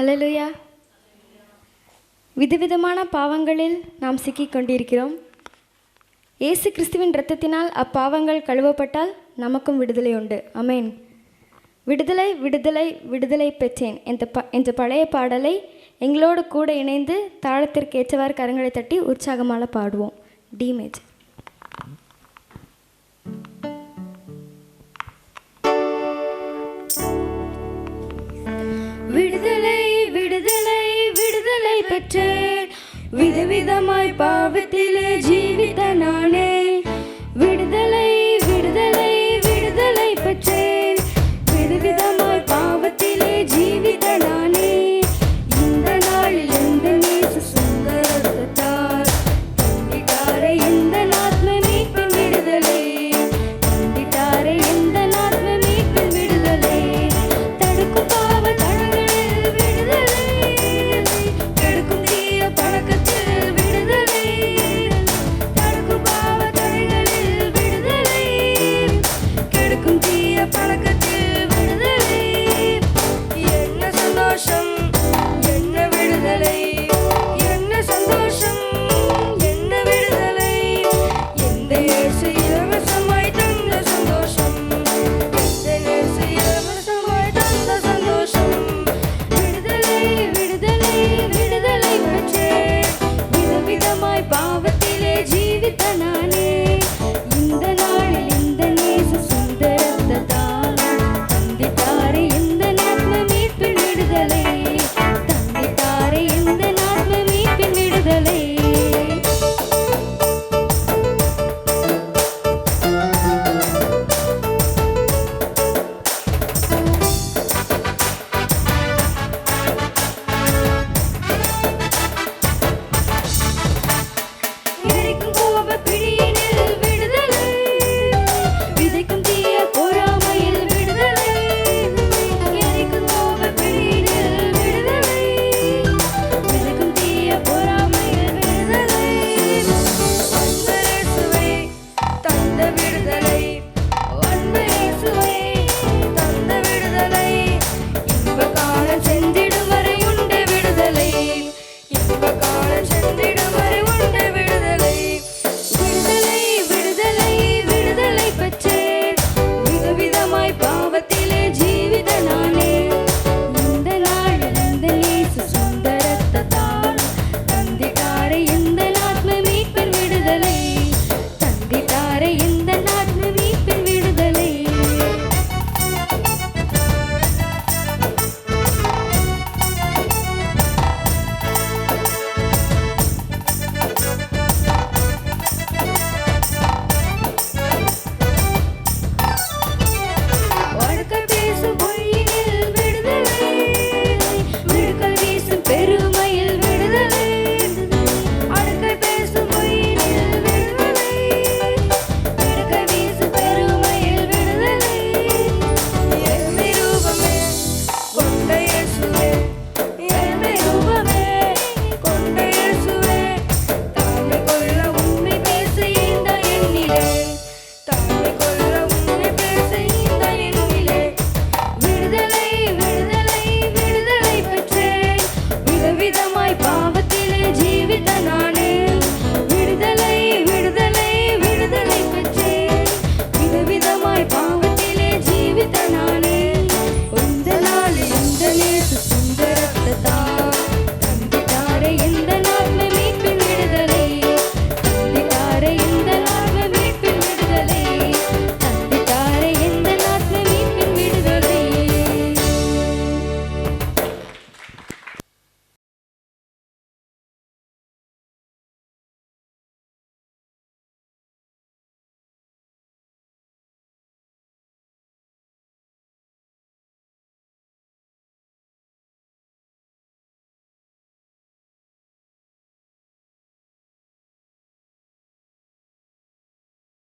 ஹலலுயா விதவிதமான பாவங்களில் நாம் சிக்கிக் கொண்டிருக்கிறோம். இயேசு கிறிஸ்துவின் இரத்தத்தினால் அப்பாவங்கள் கழுவப்பட்டால் நமக்கும் விடுதலை உண்டு. அமேன் விடுதலை விடுதலை விடுதலை பெற்றேன் என்ற ப என்ற பழைய பாடலை எங்களோடு கூட இணைந்து தாளத்திற்கு ஏற்றவாறு கரங்களை தட்டி உற்சாகமாக பாடுவோம். டீமேஜ் விடுதலை பெற்றேன். விதவிதமாய் பாவத்திலே ஜீவித்த நானே. விடுதலை விடுதலை